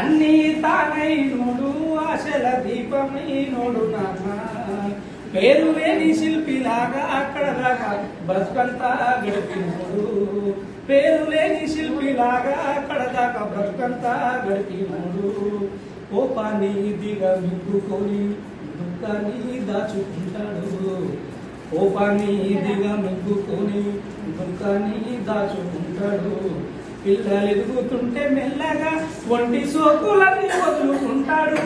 అన్నీ తానై నోడు ఆశల దీపమై నోడు నాన్న. పేరు లేని శిల్పిలాగా అక్కడ దాకా బ్రతుకంతా గడిపినోడు. పేరు లేని శిల్పిలాగా అక్కడ దాకా బ్రతుకంతా గడిపినోడు. కోపాన్ని దిగా మిగ్గుకొని దుఃఖాన్ని దాచుకుంటాడు. కోపాన్ని దిగా మిగ్గుకొని దుఃఖాన్ని దాచుకుంటాడు. పిల్లలు ఎదుగుతుంటే మెల్లగా ఒంటి సోకులని వదులుకుంటాడు.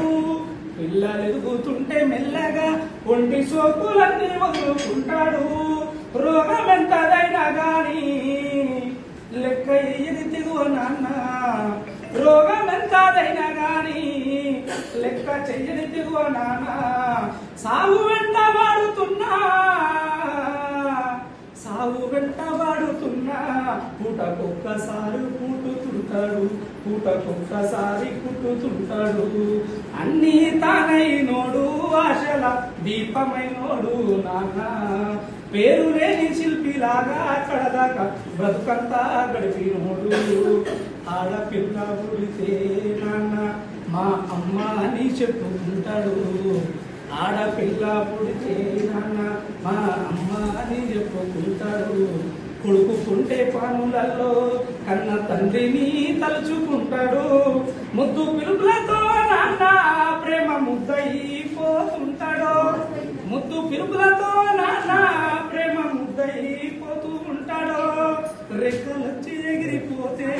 పిల్లలు ఎదుగుతుంటే మెల్లగా ఒంటి సోకులన్నీ వదులుకుంటాడు. రోగం ఎంతదైనా గాని లెక్క ఎయ్యది దిగువ నాన్న. రోగం ఎంతదైనా గాని లెక్క చెయ్యని దిగువ నాన్న. సాగు వెంట వాడుతున్నా సాగు వెంట వాడుతున్నా పూటకొక్కసారి పుట్టుతుంటాడు పూటకొక్కసారి పుట్టుతుంటాడు అన్నీ తానైనోడు ఆశల దీపమైనోడు నాన్న. పేరు లేని శిల్పిలాగా కడదాకా దాకా బ్రతుకంతా గడిపినోడు ఆడపిల్ల పుడితే నాన్న మా అమ్మ అని చెప్పుకుంటాడు. ఆడపిల్ల పుడితే నాన్న మా అమ్మ అని కొడుకుంటే పానులలో కన్న తండ్రిని తలుచుకుంటాడు. ముద్దు పిలుపులతో నాన్న ప్రేమ ముద్దయిపోతుంటాడు. ముద్దు పిలుపులతో నాన్న ప్రేమ ముద్దయిపోతూ ఉంటాడు రెక్కలొచ్చి ఎగిరిపోతే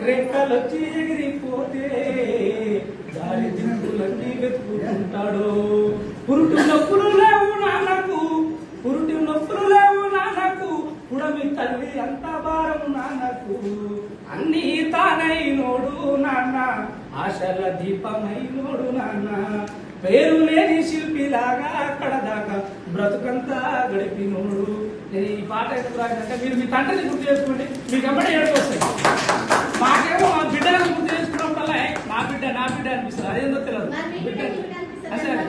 రెక్కలొచ్చి ఎగిరిపోతే దారి దిక్కులన్నీ వెతుకుంటాడు పురుటు నొప్పులు లేవు నాన్నకు పురుటి నొప్పులు లేవు నాన్నకు తల్లి అంత భారం నాన్నకు. అన్నీ తానైనోడు నాన్న. ఆశల దీపమైనోడు నాన్న. పేరు లేని శిల్పిలాగా అక్కడ దాకా బ్రతుకంతా గడిపినోడు నేను ఈ పాట ఎందుకు రాసినట్టే మీరు మీ తండ్రిని గుర్తు చేసుకోండి. మీకు అమ్మడే ఏడుకొస్తాయి